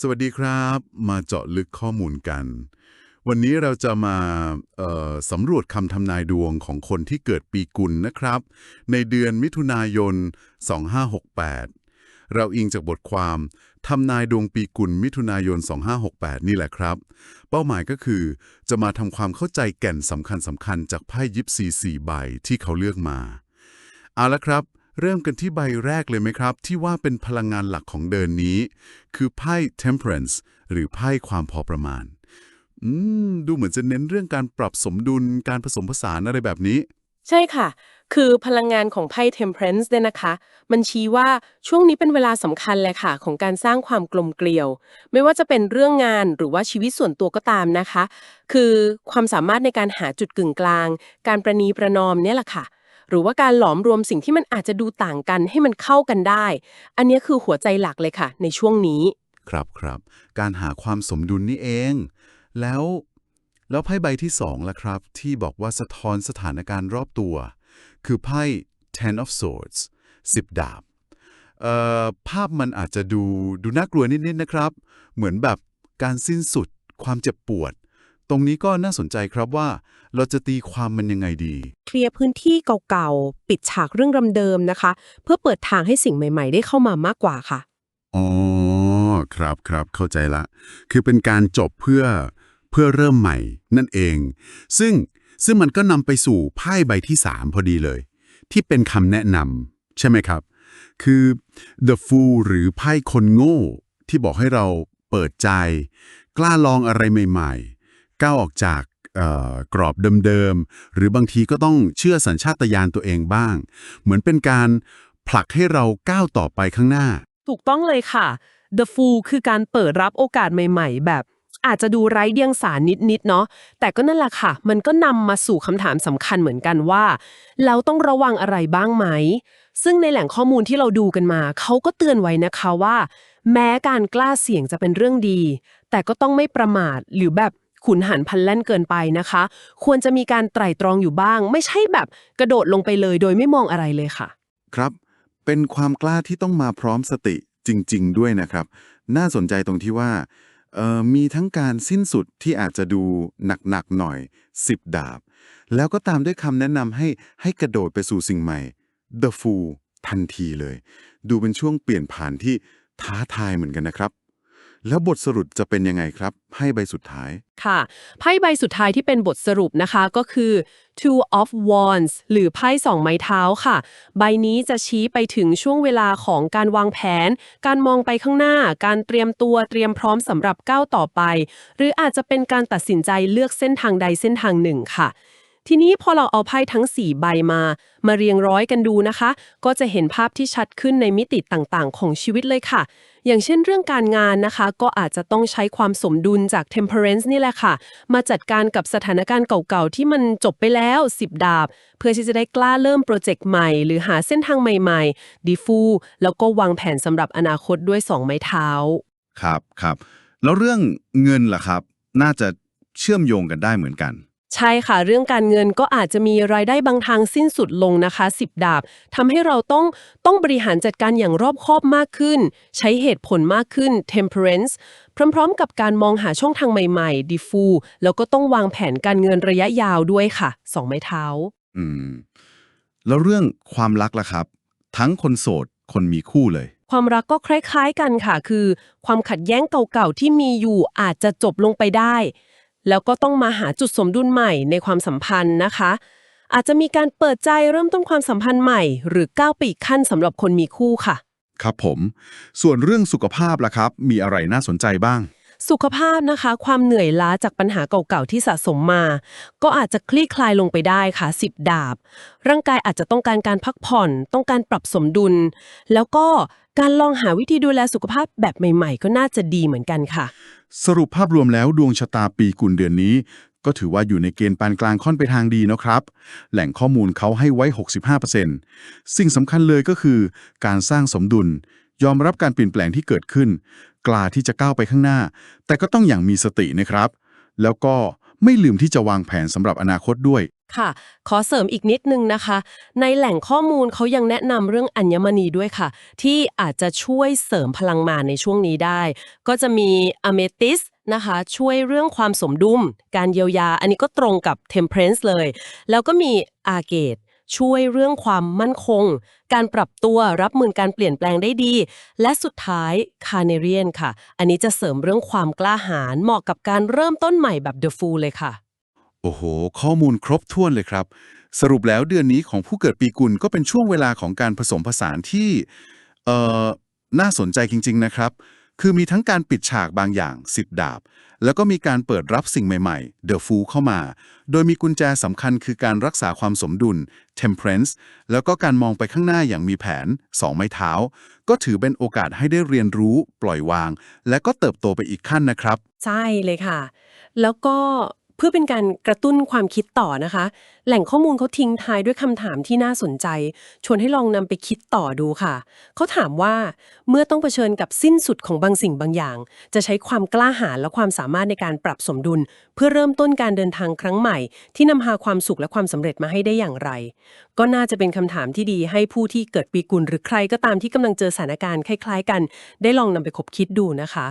สวัสดีครับ มาเจาะลึกข้อมูลกัน วันนี้เราจะมาสำรวจคำทำนายดวงของคนที่เกิดปีกุลนะครับ ในเดือนมิถุนายน 2568 เราอิงจากบทความทำนายดวงปีกุลมิถุนายน 2568 นี่แหละครับ เป้าหมายก็คือจะมาทำความเข้าใจแก่นสำคัญสำคัญจากไพ่ยิปซีสี่ใบที่เขาเลือกมา เอาละครับ เริ่มกันที่ใบแรกเลยไหมครับ ที่ว่าเป็นพลังงานหลักของเดินนี้ คือไพ่ temperance หรือไพ่ความพอประมาณ อืม ดูเหมือนจะเน้นเรื่องการปรับสมดุลการผสมผสานอะไรแบบนี้ ใช่ค่ะ คือพลังงานของไพ่ Temperance เนี่ยนะคะ มันชี้ว่าช่วงนี้เป็นเวลาสำคัญเลยค่ะ ของการสร้างความกลมเกลียว ไม่ว่าจะเป็นเรื่องงานหรือว่าชีวิตส่วนตัวก็ตามนะคะ คือความสามารถในการหาจุดกึ่งกลาง การประนีประนอมเนี่ยแหละค่ะ หรือว่าการหลอมรวมสิ่งที่มันอาจจะดูต่างกันให้มันเข้ากันได้ อันนี้คือหัวใจหลักเลยค่ะ ในช่วงนี้ ครับครับ การหาความสมดุลนี่เอง แล้วแล้วไพ่ใบที่สองล่ะครับ ที่บอกว่าสะท้อนสถานการณ์รอบตัว คือไพ่ ten of swords สิบดาบเอ่อภาพมันอาจจะดูดูน่ากลัวนิดๆนะครับ เหมือนแบบการสิ้นสุด ความเจ็บปวด ตรงนี้ก็น่าสนใจครับว่า เราจะตีความมันยังไงดี เคลียร์พื้นที่เก่าๆ ปิดฉากเรื่องเดิมๆนะคะ เพื่อเปิดทางให้สิ่งใหม่ๆ ได้เข้ามามากกว่าค่ะ อ๋อ ครับครับเข้าใจละ คือเป็นการจบเพื่อเพื่อเริ่มใหม่นั่นเอง ซึ่งซึ่งมันก็นำไปสู่ไพ่ใบที่ 3 พอดีเลย ที่เป็นคำแนะนำใช่ไหมครับ คือ the fool หรือไพ่คนโง่ ที่บอกให้เราเปิดใจ กล้าลองอะไรใหม่ ๆ ก้าวออกจากกรอบเดิมๆ หรือบางทีก็ต้องเชื่อสัญชาตญาณตัวเองบ้าง เหมือนเป็นการผลักให้เราก้าวต่อไปข้างหน้า ถูกต้องเลยค่ะ The Fool คือการเปิดรับโอกาสใหม่ ๆ แบบ อาจจะดูไร้เดียงสานิดๆ เนาะ แต่ก็นั่นแหละค่ะ มันก็นำมาสู่คำถามสำคัญเหมือนกันว่า เราต้องระวังอะไรบ้างไหม ซึ่งในแหล่งข้อมูลที่เราดูกันมา เขาก็เตือนไว้นะคะว่า แม้การกล้าเสี่ยงจะเป็นเรื่องดี แต่ก็ต้องไม่ประมาทหรือแบบ ขุนหันพันแล่นเกินไปนะคะ ควรจะมีการไตร่ตรองอยู่บ้าง ไม่ใช่แบบกระโดดลงไปเลย โดยไม่มองอะไรเลยค่ะ ครับ เป็นความกล้าที่ต้องมาพร้อมสติจริง ๆ ด้วยนะครับ น่าสนใจตรงที่ว่ามีทั้งการสิ้นสุดที่อาจจะดูหนักๆหน่อย10ดาบ แล้วก็ตามด้วยคำแนะนำให้ให้กระโดดไปสู่สิ่งใหม่ The Fool ทันทีเลย ดูเป็นช่วงเปลี่ยนผ่านที่ท้าทายเหมือนกันนะครับ แล้วบทสรุปจะเป็นยังไงครับให้ใบสุดท้าย ค่ะ ไพ่ใบสุดท้ายที่เป็นบทสรุปนะคะก็คือ two of wands หรือไพ่สองไม้เท้าค่ะ ใบนี้จะชี้ไปถึงช่วงเวลาของการวางแผน การมองไปข้างหน้า การเตรียมตัวเตรียมพร้อมสำหรับก้าวต่อไป หรืออาจจะเป็นการตัดสินใจเลือกเส้นทางใดเส้นทางหนึ่งค่ะ ทีนี้พอเราเอาไพ่ทั้ง 4 ใบมา มาเรียงร้อยกันดูนะคะ ก็จะเห็นภาพที่ชัดขึ้นในมิติต่างๆ ของชีวิตเลยค่ะ อย่างเช่นเรื่องการงานนะคะ ก็อาจจะต้องใช้ความสมดุลจาก temperance นี่แหละค่ะ มาจัดการกับสถานการณ์เก่าๆ ที่มันจบไปแล้ว 10 ดาบ เพื่อที่จะได้กล้าเริ่มโปรเจกต์ใหม่ หรือหาเส้นทางใหม่ๆ ดีฟูแล้วก็วางแผนสำหรับอนาคตด้วย 2 ไม้เท้า ครับครับ แล้วเรื่องเงินล่ะครับ น่าจะเชื่อมโยงกันได้เหมือนกัน ใช่ค่ะ เรื่องการเงินก็อาจจะมีรายได้บางทางสิ้นสุดลงนะคะ 10 ดาบทำให้เราต้องต้องบริหารจัดการอย่างรอบคอบมากขึ้น ใช้เหตุผลมากขึ้น temperance พร้อมๆ กับการมองหาช่องทางใหม่ๆ ดีฟูแล้วก็ต้องวางแผนการเงินระยะยาวด้วยค่ะสองไม้เท้า อืม แล้วเรื่องความรักล่ะครับ ทั้งคนโสดคนมีคู่เลย ความรักก็คล้ายๆกันค่ะ คือ ความขัดแย้งเก่าๆที่มีอยู่อาจจะจบลงไปได้ แล้วก็ต้องมาหาจุดสมดุลใหม่ในความสัมพันธ์นะคะ อาจจะมีการเปิดใจเริ่มต้นความสัมพันธ์ใหม่ หรือก้าวไปอีกขั้นสำหรับคนมีคู่ค่ะ ครับผม ส่วนเรื่องสุขภาพล่ะครับ มีอะไรน่าสนใจบ้าง สุขภาพนะคะ ความเหนื่อยล้าจากปัญหาเก่าๆที่สะสมมา ก็อาจจะคลี่คลายลงไปได้ค่ะสิบดาบ ร่างกายอาจจะต้องการการพักผ่อน ต้องการปรับสมดุล แล้วก็การลองหาวิธีดูแลสุขภาพแบบใหม่ๆ ก็น่าจะดีเหมือนกันค่ะ สรุปภาพรวมแล้วดวงชะตาปีกุลเดือนนี้ ก็ถือว่าอยู่ในเกณฑ์ปานกลางค่อนไปทางดีนะครับ แหล่งข้อมูลเขาให้ไว้ 65%สิ่งสำคัญเลยก็คือ การสร้างสมดุล ยอมรับการเปลี่ยนแปลงที่เกิดขึ้น กล้าที่จะก้าวไปข้างหน้า แต่ก็ต้องอย่างมีสตินะครับ แล้วก็ไม่ลืมที่จะวางแผนสำหรับอนาคตด้วย ค่ะ ขอเสริมอีกนิดนึงนะคะ ในแหล่งข้อมูลเขายังแนะนำเรื่องอัญมณีด้วยค่ะ ที่อาจจะช่วยเสริมพลังมาในช่วงนี้ได้ ก็จะมีอเมติสนะคะ ช่วยเรื่องความสมดุลการเยียวยา อันนี้ก็ตรงกับ Temperance เลย แล้วก็มีอาเกต ช่วยเรื่องความมั่นคง การปรับตัวรับมือการเปลี่ยนแปลงได้ดี และสุดท้ายคาเนเรียนค่ะ อันนี้จะเสริมเรื่องความกล้าหาญเหมาะกับการเริ่มต้นใหม่แบบ The Fool เลยค่ะ โอ้โห ข้อมูลครบถ้วนเลยครับ สรุปแล้วเดือนนี้ของผู้เกิดปีกุลก็เป็นช่วงเวลาของการผสมผสานที่เอ่อน่าสนใจจริง ๆ นะครับ คือมีทั้งการปิดฉากบางอย่างสิบดาบ แล้วก็มีการเปิดรับสิ่งใหม่ๆ The Fool เข้ามา โดยมีกุญแจสำคัญคือการรักษาความสมดุล Temperance แล้วก็การมองไปข้างหน้าอย่างมีแผนสองไม้เท้า ก็ถือเป็นโอกาสให้ได้เรียนรู้ ปล่อยวาง และก็เติบโตไปอีกขั้นนะครับ ใช่เลยค่ะ แล้วก็ เพื่อเป็นการกระตุ้นความคิดต่อนะคะ แหล่งข้อมูลเขาทิ้งท้ายด้วยคำถามที่น่าสนใจ ชวนให้ลองนำไปคิดต่อดูค่ะ เขาถามว่าเมื่อต้องเผชิญกับสิ้นสุดของบางสิ่งบางอย่าง จะใช้ความกล้าหาญและความสามารถในการปรับสมดุล เพื่อเริ่มต้นการเดินทางครั้งใหม่ ที่นำพาความสุขและความสำเร็จมาให้ได้อย่างไร ก็น่าจะเป็นคำถามที่ดีให้ผู้ที่เกิดปีกุลหรือใครก็ตามที่กำลังเจอสถานการณ์คล้าย ๆ กัน ได้ลองนำไปคบคิดดูนะคะ